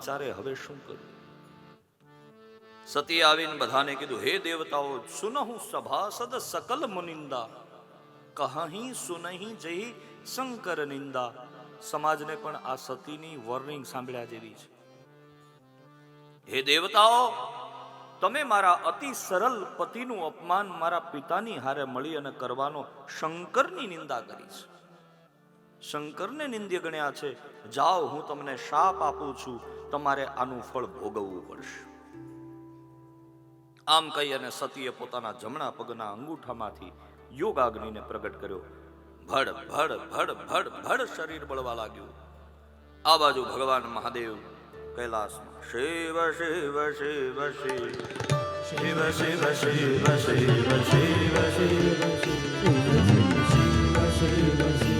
વિચારે, હવે શું કરું? સતી આવીને બધાને કીધું, હે દેવતાઓ, સુનહુ સભાસદ સકલ મુનિંદા કહી સુનહી જઈ શંકર નિંદા. સમાજને પણ આ સતીની વોર્નિંગ સાંભળ્યા જેવી છે. હે દેવતાઓ, તમે મારા અતિ સરળ પતિનું અપમાન મારા પિતાની હારે મળી અને કરવાનો શંકરની નિંદા કરી છે. શંકરને નિંદ્ય ગણ્યા છે જાઓ હું તમને શાપ આપું છું તમારે આનું ફળ ભોગવવું પડશે આમ કહી અને સતીએ પોતાના જમણા પગના અંગૂઠામાંથી યોગાગ્નિને પ્રગટ કર્યો ભડ ભડ ભડ ભડ ભડ શરીર બળવા લાગ્યું આ બાજુ ભગવાન મહાદેવ કૈલાસમાં શિવ શિવ શિવ શિવ શિવ શિવ શિવ શિવ શિવ શિવ શિવ શિવ શિવ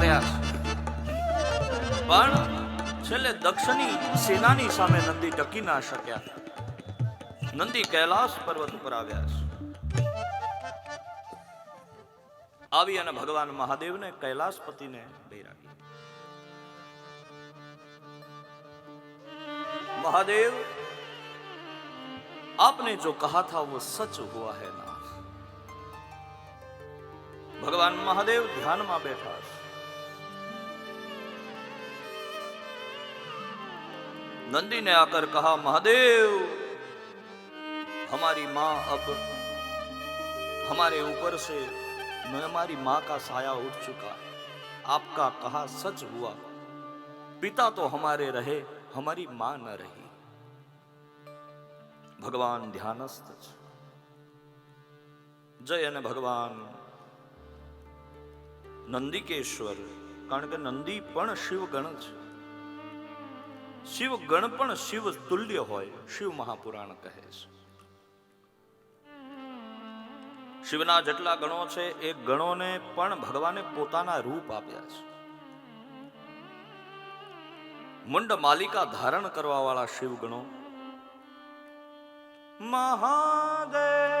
માર્યા છે પણ છેલ્લે દક્ષની સેનાની સામે નંદી ટકી ના શક્યા નંદી કૈલાસ પર્વત ઉપર આવ્યા છે આવી અને ભગવાન મહાદેવને કૈલાસપતિને બૈરાગી महादेव आपने जो कहा था वो सच हुआ है ना भगवान महादेव ध्यान में बैठा છે. नंदी ने आकर कहा महादेव हमारी माँ अब हमारे ऊपर से न हमारी माँ का साया उठ चुका है आपका कहा सच हुआ पिता तो हमारे रहे हमारी माँ न रही ભગવાન ધ્યાનસ્થ છે જય અને ભગવાન નંદિકેશ્વર કારણ કે નંદી પણ શિવ ગણ છે શિવ પણ શિવ તુલ્ય હોય, શિવ મહાપુરાણ કહે છે. શિવના જેટલા ગણો છે, એ ગણોને પણ ભગવાને પોતાના રૂપ આપ્યા છે. મુંડ માલિકા ધારણ કરવા વાળા શિવ ગણો મહાદેવ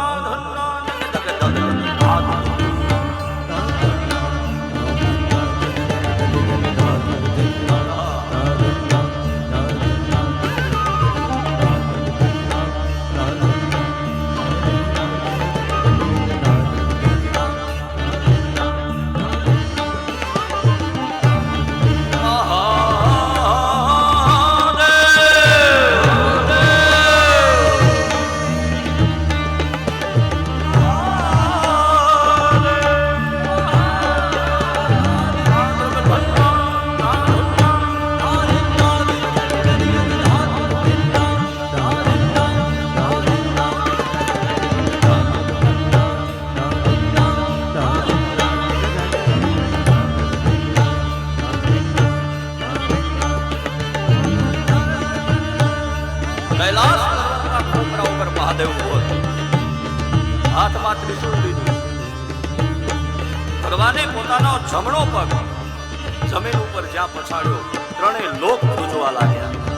પોતાનો જમણો પગ જમીન ઉપર જ્યાં પછાડ્યો ત્રણેય લોક ગુજવા લાગ્યા.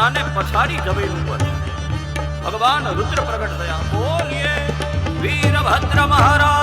જટાને પછાડી જમીન ઉપર. ભગવાન રુદ્ર પ્રગટ થયા. બોલીએ વીરભદ્ર મહારાજ!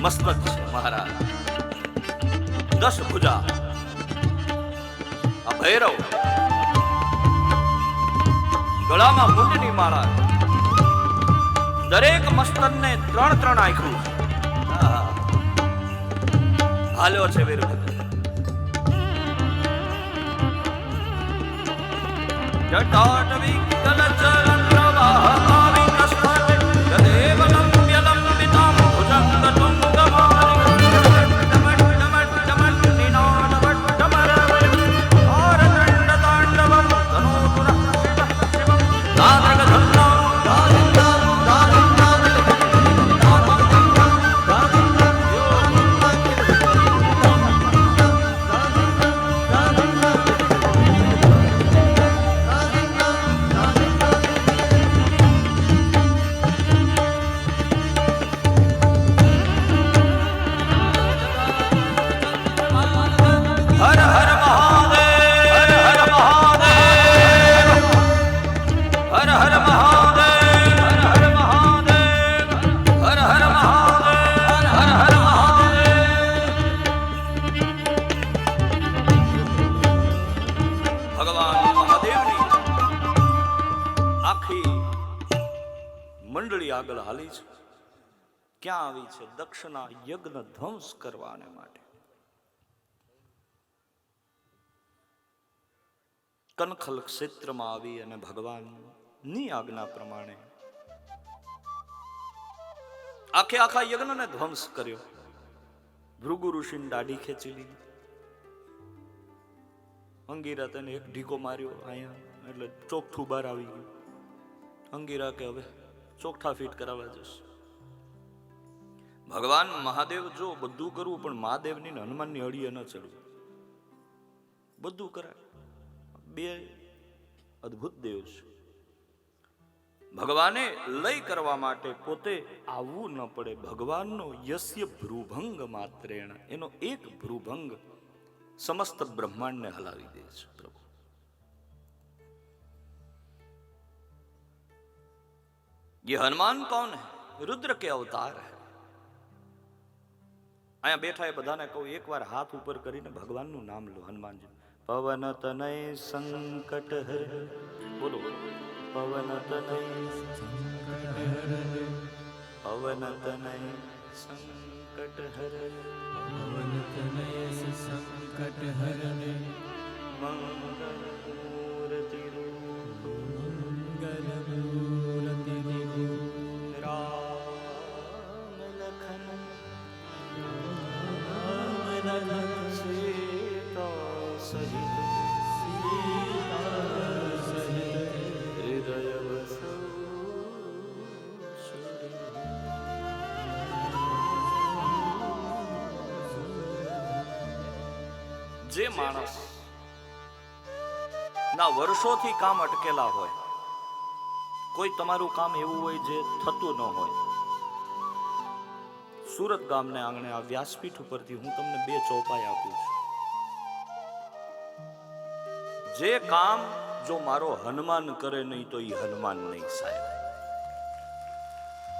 મસ્તક છે, મહારાજ. દસ ભુજા ભૈરવ. ગળામાં મુંડની માળા. દરેક મસ્તકને ત્રણ ત્રણ આખ્યું હાલ્યો છે વીરભદ્ર. જટાટ વિકલ આગળ હાલી છે. ક્યાં આવી છે? દક્ષના યજ્ઞ ધ્વંસ કરવાને માટે. કનખલ ક્ષેત્રમાં આવી અને ભગવાનની આજ્ઞા પ્રમાણે આખે આખા યજ્ઞને ધ્વંસ કર્યો. ભૃગુ ઋષિને દાઢી ખેંચી લીધી. અંગીરા તેને એક ઢીકો માર્યો, અહીંયા એટલે ચોખ્ઠું બહાર આવી ગયું. અંગીરા કે હવે ચોખ્ઠા ફીટ કરાવવા જશે ભગવાન મહાદેવ જો બધું કરવું પણ મહાદેવની હનુમાનની અડીએ ન ચડવું બધું કરાય. બે અદ્ભુત દેવ છે. ભગવાને લય કરવા માટે પોતે આવવું ન પડે. ભગવાનનો યસ્ય ભ્રુભંગ માત્રેણ. એનો એક ભ્રુભંગ સમસ્ત બ્રહ્માંડને હલાવી દે છે પ્રભુ. ये हनुमान कौन है रुद्र के अवतार है અહીંયા બેઠા એ બધાને કહું એકવાર હાથ ઉપર કરીને ભગવાનનું નામ લો હનુમાનજી પવન તનય સંકટ હર બોલો પવન તનય પવન તનય સંકટ હર पवनतनय संकटहरणे મંગલ મૂર્તિ રૂપ मंगलमूर्तिनिधि જે માણસ ના વર્ષોથી કામ અટકેલા હોય, કોઈ તમારું કામ એવું હોય જે થતું ન હોય. સુરત ગામને આંગણે આ વ્યાસપીઠ ઉપરથી હું તમને બે ચોપાઈ આપું છું. જે કામ જો મારો હનુમાન કરે નહીં તો એ હનુમાન નહીં સાહેબ.